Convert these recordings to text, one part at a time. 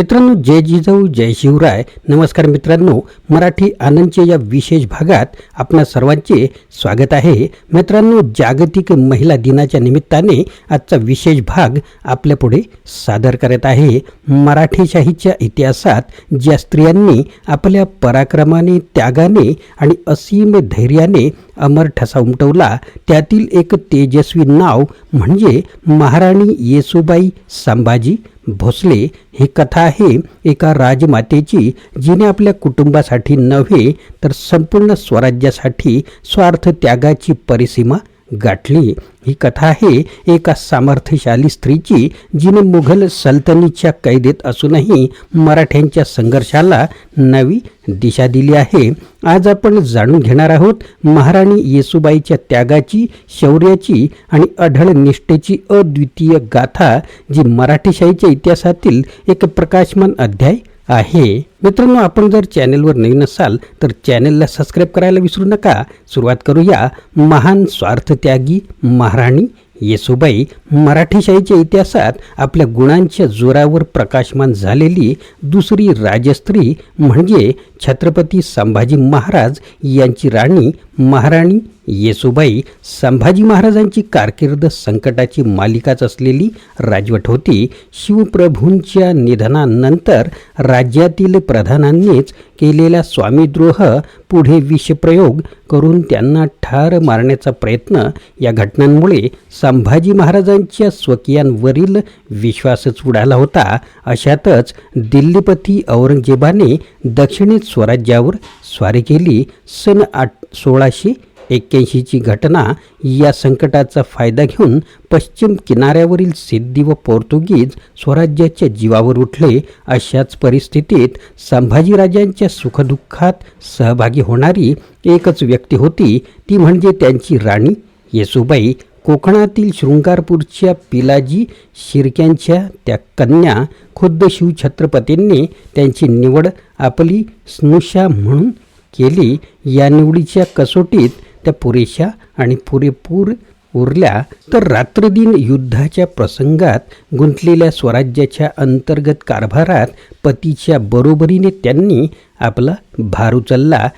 मित्रांनो जय जिजाऊ जय शिवराय. नमस्कार मित्रांनो मराठी आनंदच्या या विशेष भागात आपणा सर्वांचे स्वागत आहे. मित्रांनो जागतिक महिला दिनाच्या निमित्ताने आजचा विशेष भाग आपल्यापुढे सादर करत आहे. मराठीशाहीच्या इतिहासात ज्या स्त्रियांनी आपल्या पराक्रमाने त्यागाने आणि असीम धैर्याने अमर ठसा उमटवला. त्यातील एक तेजस्वी नाव म्हणजे महाराणी येसुबाई संभाजी भोसले. ही कथा आहे एका राजमातेची जिने आपल्या कुटुंबासाठी नव्हे तर संपूर्ण स्वराज्यासाठी स्वार्थ त्यागाची परिसीमा गाठली. ही कथा आहे एका सामर्थ्यशाली स्त्रीची जिने मुघल सल्तनीच्या कैदेत असूनही मराठ्यांच्या संघर्षाला नवी दिशा दिली आहे. आज आपण जाणून घेणार आहोत महाराणी येसुबाईच्या त्यागाची शौर्याची आणि अढळ निष्ठेची अद्वितीय गाथा जी मराठीशाहीच्या इतिहासातील एक प्रकाशमान अध्याय आहे. मित्रांनो आपण जर चॅनेलवर नवीन असाल तर चॅनेलला सबस्क्राईब करायला विसरू नका. सुरुवात करूया. महान स्वार्थत्यागी महाराणी येसुबाई. मराठीशाहीच्या इतिहासात आपल्या गुणांच्या जोरावर प्रकाशमान झालेली दुसरी राजस्त्री म्हणजे छत्रपती संभाजी महाराज यांची राणी महाराणी येसुबाई संभाजी महाराजांची कारकीर्द संकटाची मालिकाच असलेली राजवट होती. शिवप्रभूंच्या निधनानंतर राज्यातील प्रधानांनीच केलेला स्वामीद्रोह पुढे विषप्रयोग करून त्यांना ठार मारण्याचा प्रयत्न या घटनांमुळे संभाजी महाराजांच्या स्वकीयांवरील विश्वासच उडाला होता. अशातच दिल्लीपती औरंगजेबाने दक्षिणेत स्वराज्यावर स्वारी केली. सन आठ सोळाशे एक्क्याऐंशीची घटना या संकटाचा फायदा घेऊन पश्चिम किनाऱ्यावरील सिद्धी व पोर्तुगीज स्वराज्याच्या जीवावर उठले. अशाच परिस्थितीत संभाजीराजांच्या सुखदुःखात सहभागी होणारी एकच व्यक्ती होती. ती म्हणजे त्यांची राणी येसुबाई. कोकणातील शृंगारपूरच्या पिलाजी शिर्क्यांच्या त्या कन्या खुद्द शिवछत्रपतींनी त्यांची निवड आपली स्नुषा म्हणून केली. या निवडीच्या कसोटीत त्या पुरेशा आणि पुरेपूर उरल्या तर रात्रदिन युद्धाच्या प्रसंगात गुंतलेल्या स्वराज्याच्या अंतर्गत कारभारात पतीच्या बरोबरीने त्यांनी आपला भार उचलला.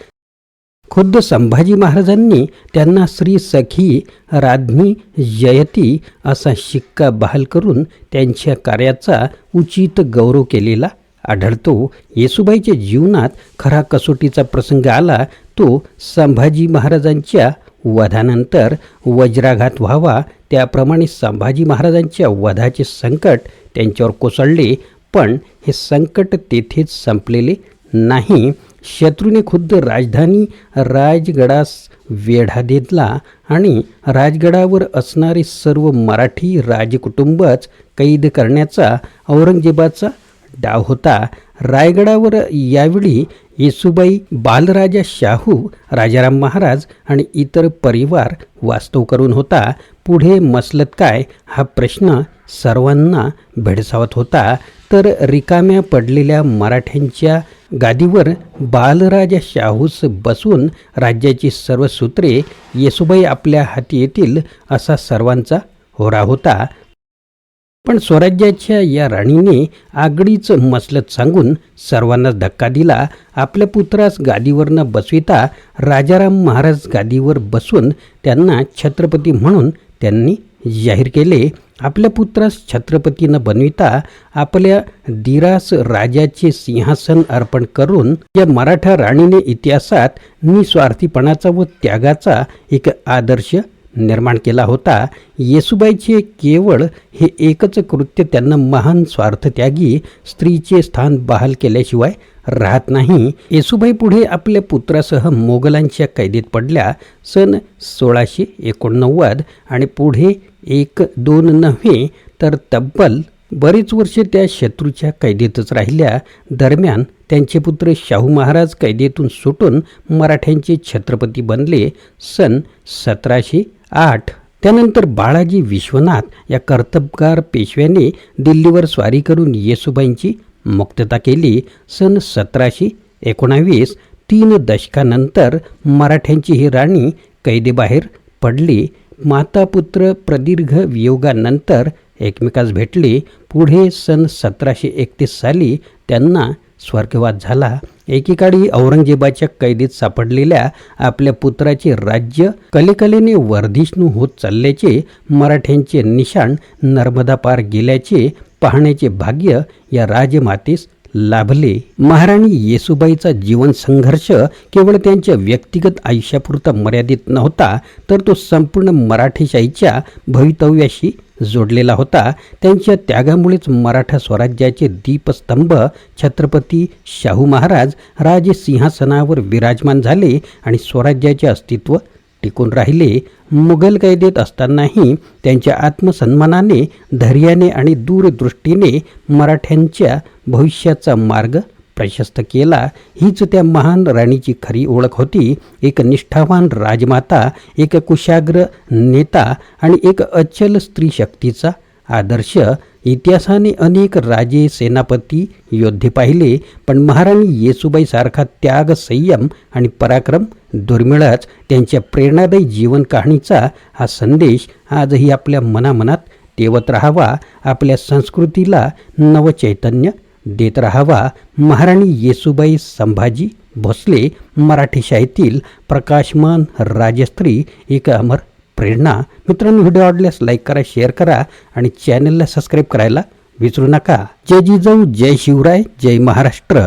खुद्द संभाजी महाराजांनी त्यांना श्री सखी राज्ञी जयती असा शिक्का बहाल करून त्यांच्या कार्याचा उचित गौरव केलेला आढळतो. येसुबाईच्या जीवनात खरा कसोटीचा प्रसंग आला तो संभाजी महाराजांच्या वधानंतर वज्राघात व्हावा. त्याप्रमाणे संभाजी महाराजांच्या वधाचे संकट त्यांच्यावर कोसळले पण हे संकट तेथेच संपलेले नाही. शत्रूने खुद्द राजधानी राजगडास वेढा देतला आणि राजगडावर असणारे सर्व मराठी राजकुटुंबच कैद करण्याचा औरंगजेबाचा डाव होता रायगडावर यावेळी येसुबाई बालराजा शाहू राजाराम महाराज आणि इतर परिवार वास्तव करून होता. पुढे मसलत काय? हा प्रश्न सर्वांना भेडसावत होता. तर रिकाम्या पडलेल्या मराठ्यांच्या गादीवर बालराजा शाहूस बसून राज्याची सर्व सूत्रे येसुबाई आपल्या हाती येतील असा सर्वांचा होरा होता. पण स्वराज्याच्या या राणीने आगडीच मसलत सांगून सर्वांनाच धक्का दिला. आपल्या पुत्रास गादीवर न बसविता राजाराम महाराज गादीवर बसून त्यांना छत्रपती म्हणून त्यांनी जाहीर केले. आपल्या पुत्रास छत्रपती न बनविता आपल्या दिरास राजाचे सिंहासन अर्पण करून या मराठा राणीने इतिहासात निस्वार्थीपणाचा व त्यागाचा एक आदर्श निर्माण केला होता. येसुबाईचे केवळ हे एकच कृत्य त्यांना महान स्वार्थत्यागी स्त्रीचे स्थान बहाल केल्याशिवाय राहत नाही. येसुबाई पुढे आपल्या पुत्रासह मोगलांच्या कैदेत पडल्या. सन सोळाशे एकोणनव्वद आणि पुढे एक दोन नव्हे तर तब्बल बरीच वर्षे त्या शत्रूच्या कैदेतच राहिल्या. दरम्यान त्यांचे पुत्र शाहू महाराज कैदेतून सुटून मराठ्यांचे छत्रपती बनले. सन सतराशे आठ. त्यानंतर बाळाजी विश्वनाथ या कर्तबगार पेशव्याने दिल्लीवर स्वारी करून येसुबाईंची मुक्तता केली. सन सतराशे एकोणावीस तीन दशकानंतर मराठ्यांची ही राणी कैदेबाहेर पडली. मातापुत्र प्रदीर्घ वियोगानंतर एकमेकास भेटले. पुढे सन सतराशे एकतीस साली त्यांना स्वर्गवास झाला एकीकाळी औरंगजेबाच्या कैदीत सापडलेल्या आपल्या पुत्राचे राज्य कलेकलेने वर्धिष्णू होत चालल्याचे मराठ्यांचे निशाण नर्मदा पार गेल्याचे पाहण्याचे भाग्य या राजमातेस लाभले. महाराणी येसुबाईचा जीवन संघर्ष केवळ त्यांच्या व्यक्तिगत आयुष्यापुरता मर्यादित नव्हता तर तो संपूर्ण मराठीशाहीच्या भवितव्याशी जोडलेला होता. त्यांच्या त्यागामुळेच मराठा स्वराज्याचे दीपस्तंभ छत्रपती शाहू महाराज राजसिंहासनावर विराजमान झाले आणि स्वराज्याचे अस्तित्व टिकून राहिले मुघल कैदेत असतानाही त्यांच्या आत्मसन्मानाने धैर्याने आणि दूरदृष्टीने मराठ्यांच्या भविष्याचा मार्ग प्रशस्त केला. हीच त्या महान राणीची खरी ओळख होती. एक निष्ठावान राजमाता एक कुशाग्र नेता आणि एक अचल स्त्री शक्तीचा आदर्श इतिहासाने अनेक राजे सेनापती योद्धे पाहिले पण महाराणी येसुबाईसारखा त्याग संयम आणि पराक्रम दुर्मिळच. त्यांच्या प्रेरणादायी जीवन कहाणीचा हा संदेश आजही आपल्या मनामनात तेवत राहावा आपल्या संस्कृतीला नवचैतन्य देत राहावा. महाराणी येसुबाई संभाजी भोसले मराठी शाळेतील प्रकाशमान राजस्त्री एक अमर प्रेरणा मित्रांनो व्हिडिओ आवडल्यास लाईक करा शेअर करा आणि चॅनलला सबस्क्राईब करायला विसरू नका. जय जिजाऊ जय शिवराय जय महाराष्ट्र.